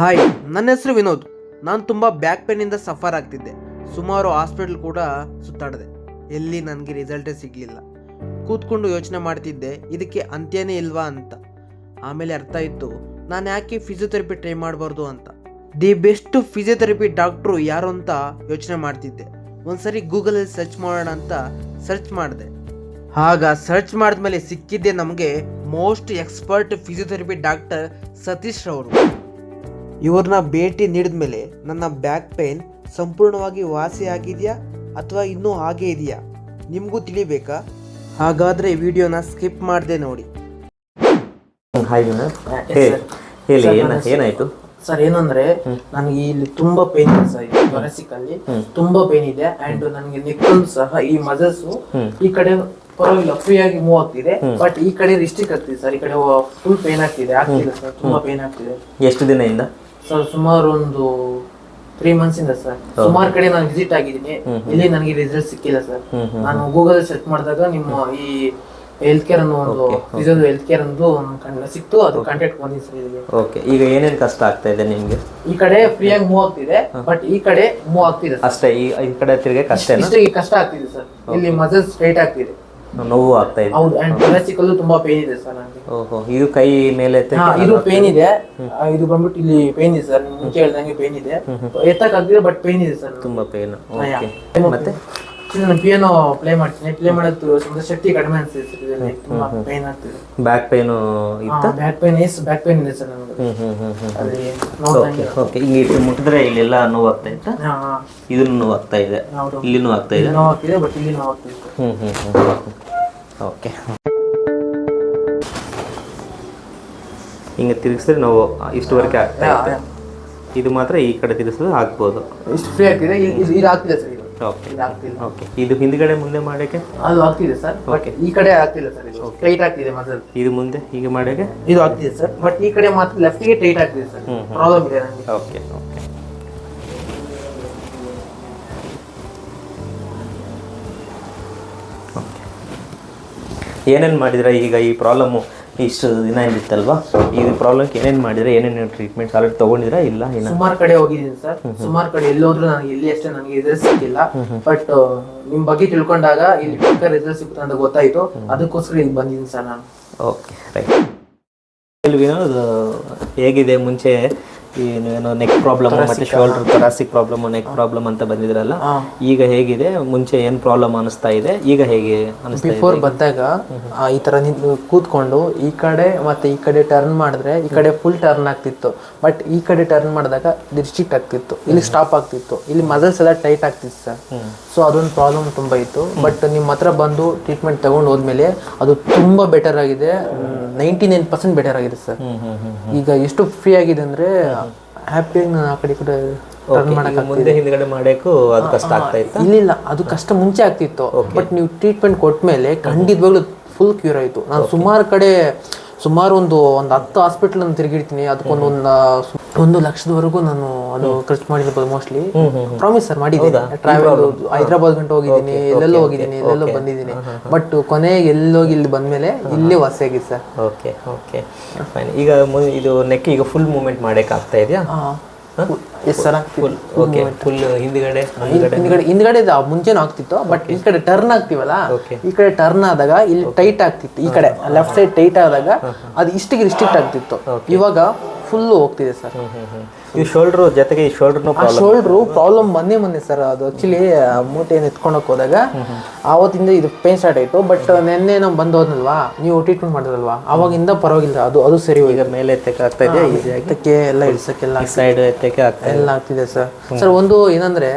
Hi, ನನ್ನ ಹೆಸರು ವಿನೋದ್. ನಾನು ತುಂಬ ಬ್ಯಾಕ್ ಪೇನಿಂದ ಸಫರ್ ಆಗ್ತಿದ್ದೆ. ಸುಮಾರು ಹಾಸ್ಪಿಟಲ್ ಕೂಡ ಸುತ್ತಾಡಿದೆ. ಎಲ್ಲಿ ನನಗೆ ರಿಸಲ್ಟೇ ಸಿಗಲಿಲ್ಲ. ಕೂತ್ಕೊಂಡು ಯೋಚನೆ ಮಾಡ್ತಿದ್ದೆ, ಇದಕ್ಕೆ ಅಂತ್ಯನೇ ಇಲ್ವಾ ಅಂತ. ಆಮೇಲೆ ಅರ್ಥ ಇತ್ತು, ನಾನು ಯಾಕೆ ಫಿಸಿಯೋಥೆರಪಿ ಟ್ರೈ ಮಾಡಬಾರ್ದು ಅಂತ. ದಿ ಬೆಸ್ಟ್ ಫಿಸಿಯೋಥೆರಪಿ ಡಾಕ್ಟ್ರು ಯಾರು ಅಂತ ಯೋಚನೆ ಮಾಡ್ತಿದ್ದೆ. ಒಂದ್ಸರಿ ಗೂಗಲಲ್ಲಿ ಸರ್ಚ್ ಮಾಡೋಣ ಅಂತ ಸರ್ಚ್ ಮಾಡಿದೆ. ಆಗ ಸರ್ಚ್ ಮಾಡಿದ್ಮೇಲೆ ಸಿಕ್ಕಿದ್ದೆ ನಮಗೆ most expert physiotherapy doctor Satish ಅವರು ಇವ್ರನ್ನ ಭೇಟಿ ನೀಡಿದ ಮೇಲೆ ನನ್ನ ಬ್ಯಾಕ್ ಪೇನ್ ಸಂಪೂರ್ಣವಾಗಿ ವಾಸಿ ಆಗಿದೆಯಾ ಅಥವಾ ಇನ್ನೂ ಹಾಗೆ ಇದೆಯಾ? ನಿಮಗೂ ತಿಳಿಬೇಕಾ? ಹಾಗಾದರೆ ವಿಡಿಯೋನ ಸ್ಕಿಪ್ ಮಾಡಿದೆ ನೋಡಿ. ಹಾಯ್ ವಿನೋದ್ ಹೇಳಿ. ಏನ ಏನಾಯ್ತು? ಸರ್ ಏನಂದ್ರೆ ನನಗೆ ಇಲ್ಲಿ ತುಂಬಾ ಪೇನ್ ಇದೆ ಸರ್ ಅಲ್ಲಿ ತುಂಬಾ ಪೇನ್ ಇದೆ ಅಂಡ್ ನನಗೆ ನೆಕ್ಕಲ್ ಸಹ ಈ ಮಜಲ್ಸ್ ಈ ಕಡೆ ಪರವಾಗಿಲ್ಲ ಫ್ರೀ ಆಗಿ ಮೂವ್ ಆಗ್ತಿದೆ. ಬಟ್ ಈ ಕಡೆ ರಿಸ್ಟಿಕ್ ಆಗ್ತಿದೆ ಸರ್ ಈ ಕಡೆ ಫುಲ್ ಪೇನ್ ಆಗ್ತಿದೆ ಆಗ್ತಿದೆ ಸರ್ ತುಂಬಾ ಪೇನ್ ಆಗ್ತಿದೆ. ಎಷ್ಟು ದಿನದಿಂದ? ಸರ್ ಸುಮಾರು ಒಂದು ತ್ರೀ ಮಂತ್ಸ್ ಇಂದ ಸರ್. ಸುಮಾರು ಕಡೆ ನಾನು ವಿಸಿಟ್ ಆಗಿದ್ದೀನಿ. ಇಲ್ಲಿ ನನಗೆ ರಿಸಲ್ಟ್ ಸಿಕ್ಕಿಲ್ಲ ಸರ್. ನಾನು ಗೂಗಲ್ ಸರ್ಚ್ ಮಾಡಿದಾಗ ನಿಮ್ಮ ಈ ಹೆಲ್ತ್ ಕೇರ್ ಅನ್ನೋ ಒಂದು ಇದೊಂದು ಹೆಲ್ತ್ ಕೇರ್ ಅನ್ನೋದು ಕಣ್ಣ ಸಿಕ್ತು ಅದು ಕಾಂಟ್ಯಾಕ್ಟ್ ಬಂದಿದೆ ಸರ್ ಇಲ್ಲಿಗೆ. ಓಕೆ ಈಗ ಏನೇನು ಕಷ್ಟ ಆಗ್ತಾ ಇದೆ ನಿಮಗೆ? ಈ ಕಡೆ ಫ್ರೀ ಆಗಿ ಮೂವ್ ಆಗ್ತಿದೆ ಬಟ್ ಈ ಕಡೆ ಮೂವ್ ಆಗ್ತಿದೆ ಅಷ್ಟೇ ಈ ಈ ಕಡೆ ತಿರ್ಗೆ ಕಷ್ಟ ಇಷ್ಟಿಗೆ ಕಷ್ಟ ಆಗ್ತಿದೆ ಸರ್. ಇಲ್ಲಿ ಮಸಲ್ ಸ್ಟ್ರೈಟ್ ಆಗ್ತಿದೆ. ನೋವು ಆಗ್ತಾ ಇದೆ ಹೌದು ಅಂಡ್ ತೊರೆಸಿಕಲ್ಲು ತುಂಬಾ ಪೇನ್ ಇದೆ ಸರ್ ನನಗೆ ಓಹೋ ಇದು ಕೈ ಮೇಲೆ ಹಾ ಇದು ಪೇನ್ ಇದೆ. ಆ, ಇದು ಬಂದ್ಬಿಟ್ಟು ಇಲ್ಲಿ ಪೇನ್ ಇದೆ ಸರ್ ಮುಂಚೆ ಹೇಳ್ದಂಗೆ ಪೇನ್ ಇದೆ. ಎತ್ತಕ್ಕಾಗ್ತಿದೆ ಬಟ್ ಪೇನ್ ಇದೆ ಸರ್ ತುಂಬಾ ಪೇನ್ ಓಕೆ ಮತ್ತೆ? ನಾನು ಪಿಯಾನೋ ಪ್ಲೇ ಮಾಡ್ತೀನಿ. ಪ್ಲೇ ಮಾಡೋದು ಸ್ವಲ್ಪ ಶಕ್ತಿ ಕಡಿಮೆ ಅನ್ಸುತ್ತೆ ಸರ್ ಇದರಲ್ಲಿ. ತುಂಬಾ ಪೇನ್ ಆಗ್ತಿದೆ. ಬ್ಯಾಕ್ ಪೇನು ಇತ್ತು? Back pain is back pain ಇದೆ ಸರ್ ನನಗೆ ಅಲ್ಲಿ ನೋಡ್ದಂಗೆ. ಓಕೆ ಹಿಂಗೆ ಇಟ್ಟು ಮುಟ್ಟಿದ್ರೆ ಇಲ್ಲೆಲ್ಲ ನೋವಾಗ್ತಾ ಇತ್ತು? ಇತ್ತಾ ಇದನ್ನು ನೋವಾಗ್ತಾ ಇದೆ. ಹೌದು. ಇಲ್ಲಿ ನೋವು ಆಗ್ತಾ ಇದೆ? ನೋವಾಗ್ತಿದೆ ನೋವು ಬಟ್ ಇಲ್ಲಿ ನೋವಾಗ್ತಿದೆ ಸರ್. ಹ್ಮ್ ಹ್ಮ್ ಹ್ಮ್ ಓಕೆ ಹಿಂಗೆ ತಿರುಗಿಸಿದ್ರೆ ನಾವು ಇಷ್ಟುವರೆಗೆ ಆಗ್ತಾ ಇದೆ ಇದು ಮಾತ್ರ ಈ ಕಡೆ ತಿರುಗಿಸಿದ್ರೆ ಆಗ್ಬೋದು. ಇಷ್ಟು ಫ್ರೀ ಆಗ್ತಿದೆ. ಇಲ್ಲಿ- ಇದು ಆಗ್ತಿದೆ ಸರ್ ಓಕೆ ಇದು ಓಕೆ ಹಿಂದ್ಗಡೆ ಮುಂದೆ ಮಾಡೋಕ್ಕೆ? ಅದು ಆಗ್ತಿದೆ ಸರ್ ಓಕೆ ಈ ಕಡೆ ಆಗ್ತಿಲ್ಲ ಸರ್ ಇದು. ಟೈಟ್ ಆಗ್ತಿದೆ ಮಸಲ್ ಇದು ಮುಂದೆ ಹೀಗೆ ಮಾಡೋಕ್ಕೆ? ಇದು ಆಗ್ತಿದೆ ಸರ್ ಬಟ್ ಈ ಕಡೆ ಮಾತ್ರ ಲೆಫ್ಟ್ಗೆ ಟೈಟ್ ಆಗ್ತಿದೆ ಸರ್. ಪ್ರಾಬ್ಲಮ್ ಇದೆ ನನಗೆ ಓಕೆ ಓಕೆ ಏನೇನು ಮಾಡಿದ್ರೆ ಈಗ ಈ ಪ್ರಾಬ್ಲಮ್ಮು ಇಷ್ಟು ದಿನ ಇತ್ತಲ್ವಾ ಈ ಪ್ರಾಬ್ಲಮ್ ಏನೇನು ಮಾಡಿದ್ರೆ ಏನೇನು ಟ್ರೀಟ್ಮೆಂಟ್ ಆಲ್ರೆಡಿ ತೊಗೊಂಡಿದ್ರಾ ಇಲ್ಲ ಸುಮಾರು ಕಡೆ ಹೋಗಿದ್ದೀನಿ ಸರ್. ಸುಮಾರು ಕಡೆ ಎಲ್ಲೋದ್ರು ನನಗೆ ಎಲ್ಲಿ ಅಷ್ಟೇ ನನಗೆ ರಿಸಲ್ಟ್ ಸಿಕ್ಕಿಲ್ಲ. ಬಟ್ ನಿಮ್ ಬಗ್ಗೆ ತಿಳ್ಕೊಂಡಾಗ ಇಲ್ಲಿ ಬೇಕಾದ್ರೆ ರಿಸಲ್ಟ್ ಸಿಗುತ್ತೆ ಅಂತ ಗೊತ್ತಾಯ್ತು. ಅದಕ್ಕೋಸ್ಕರ ಇಲ್ಲಿ ಬಂದಿದ್ದೀನಿ ಸರ್ ನಾನು. ಓಕೆ ರೈಟ್ ಹೇಗಿದೆ ಮುಂಚೆ ಏನೋ ನೆಕ್ ಪ್ರಾಬ್ಲಮ್ ಮತ್ತೆ shoulder thoracic problem neck problem ಅಂತ ಬಂದಿದ್ರಲ್ಲ ಈಗ ಹೇಗಿದೆ? ಮುಂಚೆ ಏನು ಪ್ರಾಬ್ಲಮ್ ಅನಿಸ್ತಾ ಇದೆ? ಈಗ ಹೇಗೆ ಬಿಫೋರ್ ಬಂದಾಗ ಈ ತರ ನಿಂತು ಕೂತ್ಕೊಂಡು ಈ ಕಡೆ ಮತ್ತೆ ಈ ಕಡೆ ಟರ್ನ್ ಮಾಡಿದ್ರೆ ಈ ಕಡೆ ಫುಲ್ ಟರ್ನ್ ಆಗ್ತಿತ್ತು. ಬಟ್ ಈ ಕಡೆ ಟರ್ನ್ ಮಾಡಿದಾಗ ರಿಸ್ಟ್ರಿಕ್ಟ್ ಆಗ್ತಿತ್ತು. ಇಲ್ಲಿ ಸ್ಟಾಪ್ ಆಗ್ತಿತ್ತು. ಇಲ್ಲಿ ಮಸಲ್ಸ್ ಎಲ್ಲ ಟೈಟ್ ಆಗ್ತಿತ್ತು ಸರ್. ಸೊ ಅದೊಂದು ಪ್ರಾಬ್ಲಮ್ ತುಂಬಾ ಇತ್ತು. ಬಟ್ ನಿಮ್ಮ ಹತ್ರ ಬಂದು ಟ್ರೀಟ್ಮೆಂಟ್ ತಗೊಂಡು ಹೋದ್ಮೇಲೆ ಅದು ತುಂಬಾ ಬೆಟರ್ ಆಗಿದೆ. ನೈಂಟಿ ನೈನ್ ಪರ್ಸೆಂಟ್ ಬೆಟರ್ ಆಗಿದೆ ಸರ್. ಈಗ ಎಷ್ಟು ಫ್ರೀ ಆಗಿದೆ ಅಂದ್ರೆ ಹ್ಯಾಪಿಯಾಗಿ ನಾನು ಆ ಕಡೆ ಕಡೆ ಟರ್ನ್ ಮಾಡಕ್ ಈಗ ಮುಂದೆ ಹಿಂದ್ಗಡೆ ಮಾಡಕ್ಕೂ ಅದು ಕಷ್ಟ ಆಗ್ತಾ ಇತ್ತು? ಇಲ್ಲಿಲ್ಲ ಅದು ಕಷ್ಟ ಮುಂಚೆ ಆಗ್ತಿತ್ತು. ಬಟ್ ನೀವು ಟ್ರೀಟ್ಮೆಂಟ್ ಕೊಟ್ಮೇಲೆ ಖಂಡಿತವಾಗ್ಲೂ ಫುಲ್ ಕ್ಯೂರ್ ಆಯ್ತು. ನಾನು ಸುಮಾರು ಕಡೆ ಸುಮಾರು ಒಂದು ಒಂದು ಹತ್ತು ಹಾಸ್ಪಿಟಲ್ ತಿರುಗಿಡ್ತೀನಿ ಅದಕ್ಕೊಂದು ಒಂದು ಒಂದು ಲಕ್ಷದವರೆಗೂ ನಾನು ಅದು ಖರ್ಚು ಮಾಡಿರ್ಬೋದು ಮೋಸ್ಟ್ಲಿ ಪ್ರಾಮಿಸ್ ಸರ್ ಮಾಡಿದ್ದೀನಿ. ಟ್ರಾವೆಲ್ ಹೈದ್ರಾಬಾದ್ ಗಂಟೆ ಹೋಗಿದ್ದೀನಿ ಎಲ್ಲೆಲ್ಲೋ ಹೋಗಿದ್ದೀನಿ ಎಲ್ಲೆಲ್ಲೋ ಬಂದಿದ್ದೀನಿ. ಬಟ್ ಕೊನೆಗೆ ಎಲ್ಲೋಗಿ ಇಲ್ಲಿ ಬಂದ್ಮೇಲೆ ಇಲ್ಲೇ ವಾಸಿ ಆಗಿದೆ ಸರ್. Okay okay. ಫೈನ್ ಈಗ ಇದು ನೆಕ್ ಈಗ ಫುಲ್ ಮೂವ್ಮೆಂಟ್ ಮಾಡಕ್ಕೆ ಆಗ್ತಾ ಇದೆಯಾ? Yes sir full okay full ಹಿಂದ್ಗಡೆ ಹಿಂದ್ಗಡೆ ಹಿಂದ್ಗಡೆ ಇದು ಮುಂಚೆನೂ ಆಗ್ತಿತ್ತು ಬಟ್ ಈ ಕಡೆ ಟರ್ನ್ ಆಗ್ತಿವಲ್ಲ ಈ ಕಡೆ ಟರ್ನ್ ಆದಾಗ ಇಲ್ಲಿ ಟೈಟ್ ಆಗ್ತಿತ್ತು ಈ ಕಡೆ ಲೆಫ್ಟ್ ಸೈಡ್ ಟೈಟ್ ಆದಾಗ ಅದು ಇಷ್ಟಿಗೆ ರಿಸ್ಟ್ರಿಕ್ಟ್ ಆಗ್ತಿತ್ತು. ಇವಾಗ ಫುಲ್ ಹೋಗ್ತಿದೆ ಸರ್. ಈ ಶೋಲ್ಡ್ರು ಜೊತೆಗೆ ಈ ಶೋಲ್ಡ್ರ್ನು ಆ ಶೋಲ್ಡ್ರು ಪ್ರಾಬ್ಲಮ್ ಬಂದೇ ಮೊನ್ನೆ ಸರ್ ಅದು ಆಕ್ಚುಲಿ ಮೂಟೆಯನ್ನು ಎತ್ಕೊಂಡಕ್ ಹೋದಾಗ ಆವತ್ತಿಂದ ಇದು ಪೇನ್ ಸ್ಟಾರ್ಟ್ ಆಯ್ತು. ಬಟ್ ನಿನ್ನೆ ನಾವು ಬಂದು ಹೋದ್ನಲ್ವಾ? ನೀವು ಟ್ರೀಟ್ಮೆಂಟ್ ಮಾಡಿದ್ರಲ್ವಾ? ಅವಾಗಿಂದ ಪರವಾಗಿಲ್ಲ. ಅದು ಅದು ಸರಿ ಈಗ ಮೇಲೆ ಎತ್ತಕ್ಕೆ ಆಗ್ತಾ ಇದೆ ಎತ್ತಕ್ಕೆ ಎಲ್ಲ ಇಳಿಸಕ್ಕೆಲ್ಲ ಸೈಡ್ ಎತ್ತಕ್ಕೆ ಆಗ್ತಾ ಎಲ್ಲ ಆಗ್ತಿದೆ ಸರ್ ಸರ್ ಒಂದು ಏನಂದ್ರೆ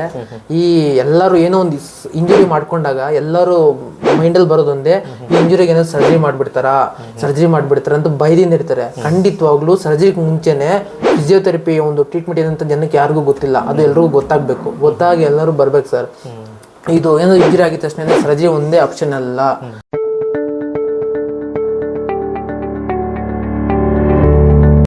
ಈ ಎಲ್ಲರೂ ಏನೋ ಒಂದು ಇಂಜುರಿ ಮಾಡ್ಕೊಂಡಾಗ ಎಲ್ಲರೂ ಮೈಂಡಲ್ಲಿ ಬರೋದೊಂದೇ ಈ ಇಂಜುರಿಗೆ ಏನೋ ಸರ್ಜರಿ ಮಾಡ್ಬಿಡ್ತಾರಾ? ಸರ್ಜರಿ ಮಾಡ್ಬಿಡ್ತಾರ ಅಂತ ಭಯದಿಂದ ಇರ್ತಾರೆ ಖಂಡಿತವಾಗ್ಲೂ ಸರ್ಜರಿಗೆ ಮುಂಚೆನೆ ಫಿಸಿಯೋಥೆರಪಿ ಒಂದು ಟ್ರೀಟ್ಮೆಂಟ್ ಏನಂತ ಜನಕ್ಕೆ ಯಾರಿಗೂ ಗೊತ್ತಿಲ್ಲ. ಅದು ಎಲ್ರಿಗೂ ಗೊತ್ತಾಗ್ಬೇಕು. ಗೊತ್ತಾಗಿ ಎಲ್ಲರೂ ಬರ್ಬೇಕು ಸರ್. ಇದು ಏನೋ ಇಂಜುರಿ ಆಗಿದ ತಕ್ಷಣ ಸರ್ಜರಿ ಒಂದೇ ಆಪ್ಷನ್ ಅಲ್ಲ.